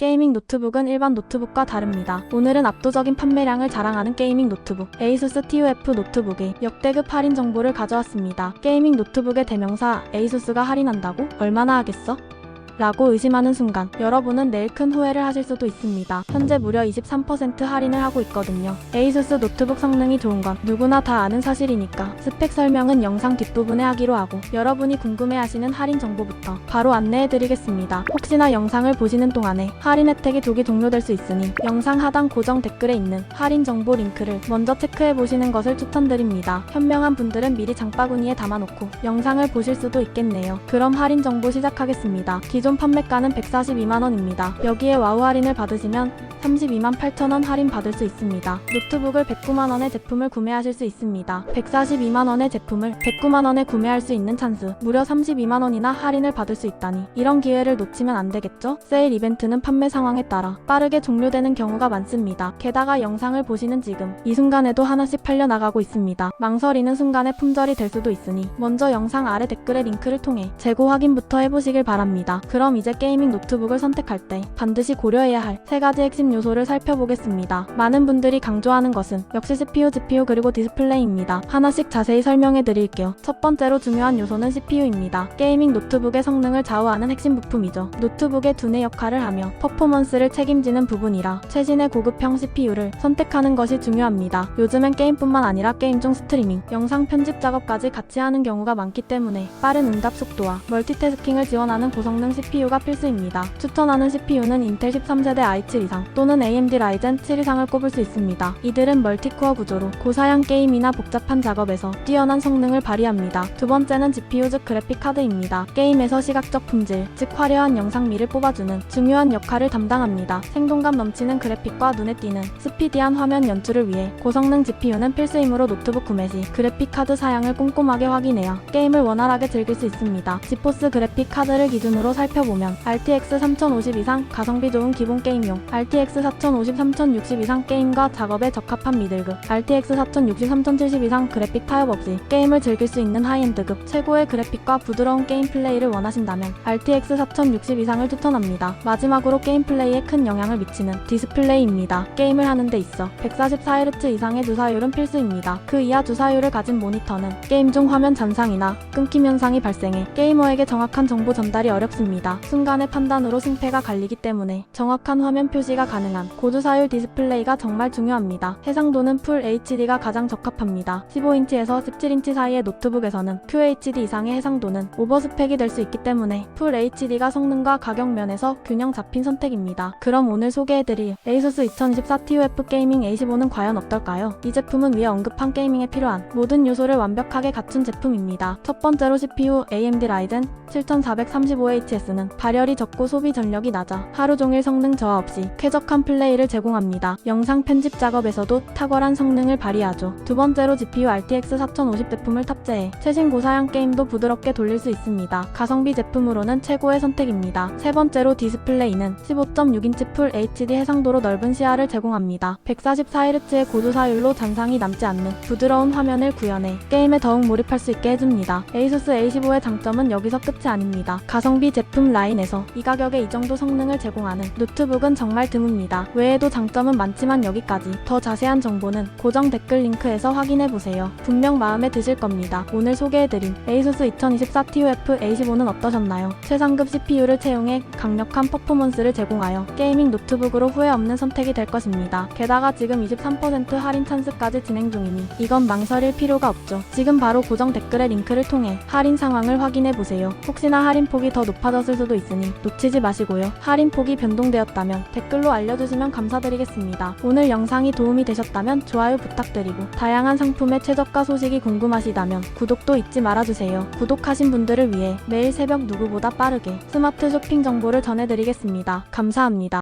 게이밍 노트북은 일반 노트북과 다릅니다. 오늘은 압도적인 판매량을 자랑하는 게이밍 노트북 ASUS TUF 노트북의 역대급 할인 정보를 가져왔습니다. 게이밍 노트북의 대명사 ASUS가 할인한다고? 얼마나 하겠어? 라고 의심하는 순간 여러분은 내일 큰 후회를 하실 수도 있습니다. 현재 무려 23% 할인을 하고 있거든요. ASUS 노트북 성능이 좋은 건 누구나 다 아는 사실이니까 스펙 설명은 영상 뒷부분에 하기로 하고 여러분이 궁금해하시는 할인 정보부터 바로 안내해드리겠습니다. 혹시나 영상을 보시는 동안에 할인 혜택이 조기 종료될 수 있으니 영상 하단 고정 댓글에 있는 할인 정보 링크를 먼저 체크해보시는 것을 추천드립니다. 현명한 분들은 미리 장바구니에 담아놓고 영상을 보실 수도 있겠네요. 그럼 할인 정보 시작하겠습니다. 기존 판매가는 142만원입니다. 여기에 와우 할인을 받으시면 32만 8천원 할인 받을 수 있습니다. 노트북을 109만원의 제품을 구매하실 수 있습니다. 142만원의 제품을 109만원에 구매할 수 있는 찬스. 무려 32만원이나 할인을 받을 수 있다니. 이런 기회를 놓치면 안 되겠죠? 세일 이벤트는 판매 상황에 따라 빠르게 종료되는 경우가 많습니다. 게다가 영상을 보시는 지금 이 순간에도 하나씩 팔려나가고 있습니다. 망설이는 순간에 품절이 될 수도 있으니 먼저 영상 아래 댓글의 링크를 통해 재고 확인부터 해보시길 바랍니다. 그럼 이제 게이밍 노트북을 선택할 때 반드시 고려해야 할 세 가지 핵심 요소를 살펴보겠습니다. 많은 분들이 강조하는 것은 역시 CPU, GPU 그리고 디스플레이입니다. 하나씩 자세히 설명해 드릴게요. 첫 번째로 중요한 요소는 CPU입니다. 게이밍 노트북의 성능을 좌우하는 핵심 부품이죠. 노트북의 두뇌 역할을 하며 퍼포먼스를 책임지는 부분이라 최신의 고급형 CPU를 선택하는 것이 중요합니다. 요즘엔 게임뿐만 아니라 게임 중 스트리밍, 영상 편집 작업까지 같이 하는 경우가 많기 때문에 빠른 응답 속도와 멀티태스킹을 지원하는 고성능 CPU가 필수입니다. 추천하는 CPU는 인텔 13세대 i7 이상 또는 AMD 라이젠 7 이상을 꼽을 수 있습니다. 이들은 멀티코어 구조로 고사양 게임이나 복잡한 작업에서 뛰어난 성능을 발휘합니다. 두 번째는 GPU 즉 그래픽 카드입니다. 게임에서 시각적 품질, 즉 화려한 영상미를 뽑아주는 중요한 역할을 담당합니다. 생동감 넘치는 그래픽과 눈에 띄는 스피디한 화면 연출을 위해 고성능 GPU는 필수이므로 노트북 구매 시 그래픽 카드 사양을 꼼꼼하게 확인해야 게임을 원활하게 즐길 수 있습니다. 지포스 그래픽 카드를 기준으로 살펴보면 RTX 3050 이상 가성비 좋은 기본 게임용, RTX 4050, 3060 이상 게임과 작업에 적합한 미들급, RTX 4060, 3070 이상 그래픽 타협 없이 게임을 즐길 수 있는 하이엔드급, 최고의 그래픽과 부드러운 게임 플레이를 원하신다면 RTX 4060 이상을 추천합니다. 마지막으로 게임 플레이에 큰 영향을 미치는 디스플레이입니다. 게임을 하는 데 있어 144Hz 이상의 주사율은 필수입니다. 그 이하 주사율을 가진 모니터는 게임 중 화면 잔상이나 끊김 현상이 발생해 게이머에게 정확한 정보 전달이 어렵습니다. 순간의 판단으로 승패가 갈리기 때문에 정확한 화면 표시가 가능 한 고주사율 디스플레이가 정말 중요합니다. 해상도는 풀 HD가 가장 적합합니다. 15인치에서 17인치 사이의 노트북에서는 QHD 이상의 해상도는 오버스펙이 될 수 있기 때문에 풀 HD가 성능과 가격 면에서 균형 잡힌 선택입니다. 그럼 오늘 소개해드릴 ASUS 2024 TUF 게이밍 A15는 과연 어떨까요? 이 제품은 위에 언급한 게이밍에 필요한 모든 요소를 완벽하게 갖춘 제품입니다. 첫 번째로 CPU AMD 라이젠 7435HS는 발열이 적고 소비 전력이 낮아 하루 종일 성능 저하 없이 쾌적 한 플레이를 제공합니다. 영상 편집 작업에서도 탁월한 성능을 발휘하죠. 두 번째로 GPU RTX 4050 제품을 탑재해 최신 고사양 게임도 부드럽게 돌릴 수 있습니다. 가성비 제품으로는 최고의 선택입니다. 세 번째로 디스플레이는 15.6인치 풀 HD 해상도로 넓은 시야를 제공합니다. 144Hz의 고주사율로 잔상이 남지 않는 부드러운 화면을 구현해 게임에 더욱 몰입할 수 있게 해줍니다. ASUS A15의 장점은 여기서 끝이 아닙니다. 가성비 제품 라인에서 이 가격에 이 정도 성능을 제공하는 노트북은 정말 드 뭅니다. 외에도 장점은 많지만 여기까지. 더 자세한 정보는 고정 댓글 링크에서 확인해보세요. 분명 마음에 드실 겁니다. 오늘 소개해드린 ASUS 2024 TUF A15는 어떠셨나요? 최상급 CPU를 채용해 강력한 퍼포먼스를 제공하여 게이밍 노트북으로 후회 없는 선택이 될 것입니다. 게다가 지금 23% 할인 찬스까지 진행 중이니 이건 망설일 필요가 없죠. 지금 바로 고정 댓글의 링크를 통해 할인 상황을 확인해보세요. 혹시나 할인폭이 더 높아졌을 수도 있으니 놓치지 마시고요. 할인폭이 변동되었다면 댓글로 알려주시면 감사드리겠습니다. 오늘 영상이 도움이 되셨다면 좋아요 부탁드리고 다양한 상품의 최저가 소식이 궁금하시다면 구독도 잊지 말아주세요. 구독하신 분들을 위해 매일 새벽 누구보다 빠르게 스마트 쇼핑 정보를 전해드리겠습니다. 감사합니다.